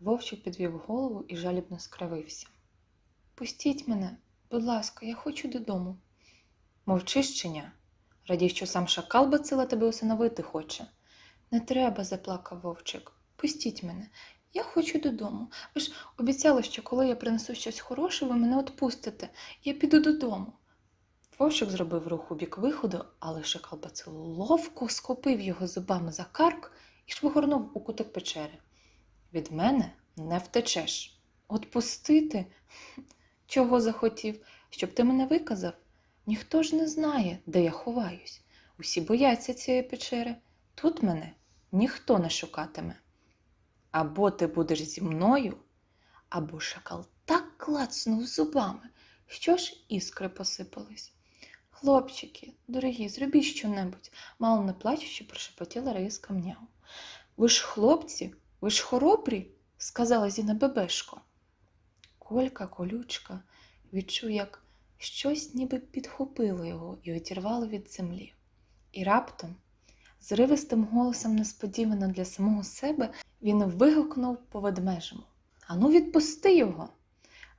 Вовчик підвів голову і жалібно скривився. Пустіть мене, будь ласка, я хочу додому. Мовчиш чи? Радій, що сам шакал бацила тебе усиновити хоче. Не треба, заплакав вовчик. Пустіть мене. Я хочу додому. Ви ж обіцяли, що коли я принесу щось хороше, ви мене відпустите. Я піду додому. Вовчик зробив рух у бік виходу, але шакал бацил ловко схопив його зубами за карк і швигорнув у куток печери. Від мене не втечеш. Отпустити? Чого захотів? Щоб ти мене виказав? Ніхто ж не знає, де я ховаюсь. Усі бояться цієї печери. Тут мене ніхто не шукатиме. Або ти будеш зі мною, або шакал так клацнув зубами, що ж іскри посипались. Хлопчики, дорогі, зробіть щонебудь, мало не плачучи, прошепотіла Раїска мняу. Ви ж хлопці, ви ж хоробрі, сказала Зіна Бебешко. Колька, колючка відчув, як щось ніби підхопило його і відірвало від землі. І раптом, зривистим голосом несподівано для самого себе, він вигукнув по ведмежому. Ану, відпусти його.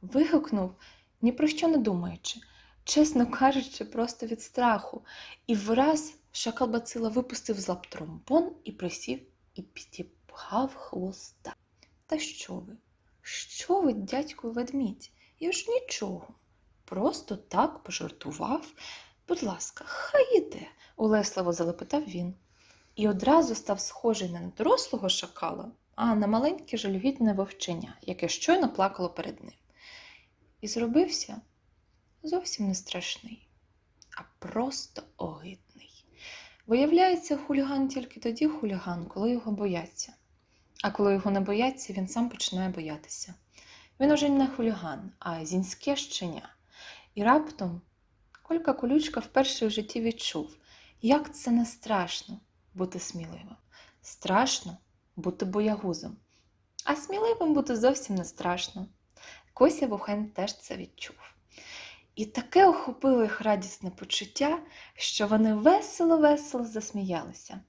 Вигукнув, ні про що не думаючи, чесно кажучи, просто від страху. І враз шакал бацила випустив з лап тромбон і присів і підіпгав хвоста. Та що ви? Що ви, дядьку ведмідь? Я ж нічого. Просто так пожартував. Будь ласка, хай іде, улесливо залепетав він. І одразу став схожий не на дорослого шакала, а на маленьке жалюгідне вовчення, яке щойно плакало перед ним. І зробився зовсім не страшний, а просто огидний. Виявляється, хуліган тільки тоді хуліган, коли його бояться. А коли його не бояться, він сам починає боятися. Він уже не хуліган, а зінське щеня. І раптом Колька Колючка вперше в житті відчув, як це не страшно бути сміливим. Страшно бути боягузом. А сміливим бути зовсім не страшно. Кося Вухань теж це відчув. І таке охопило їх радісне почуття, що вони весело-весело засміялися.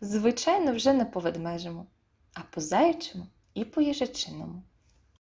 Звичайно, вже не по ведмежому, а по зайчому і по їжачиному.